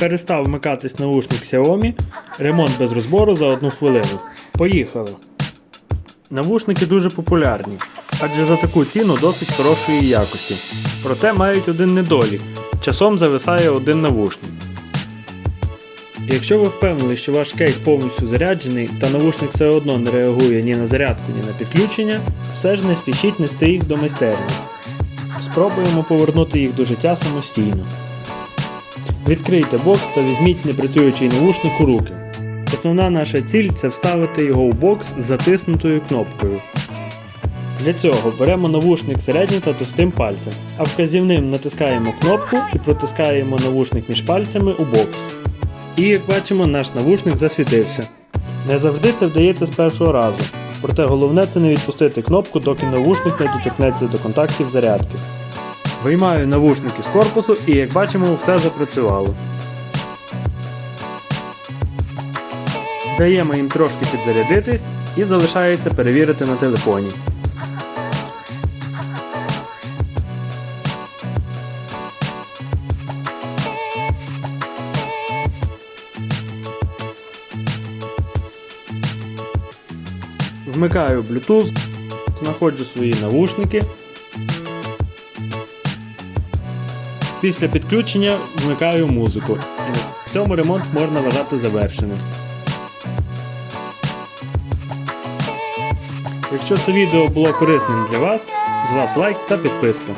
Перестав вмикатись наушник Xiaomi. Ремонт без розбору за одну хвилину. Поїхали. Навушники дуже популярні, адже за таку ціну досить хорошої якості. Проте мають один недолік. Часом зависає один навушник. Якщо ви впевнені, що ваш кейс повністю заряджений та навушник все одно не реагує ні на зарядку, ні на підключення, все ж не спішіть нести їх до майстерні. Спробуємо повернути їх до життя самостійно. Відкрийте бокс та візьміть непрацюючий навушник у руки. Основна наша ціль це вставити його у бокс з затиснутою кнопкою. Для цього беремо навушник середнім та товстим пальцем, а вказівним натискаємо кнопку і протискаємо навушник між пальцями у бокс. І як бачимо, наш навушник засвітився. Не завжди це вдається з першого разу, проте головне це не відпустити кнопку, доки навушник не доторкнеться до контактів зарядки. Виймаю навушники з корпусу і як бачимо, все запрацювало. Даємо їм трошки підзарядитись і залишається перевірити на телефоні. Вмикаю Bluetooth, знаходжу свої навушники. Після підключення вмикаю музику. І на цьому ремонт можна вважати завершеним. Якщо це відео було корисним для вас, з вас лайк та підписка.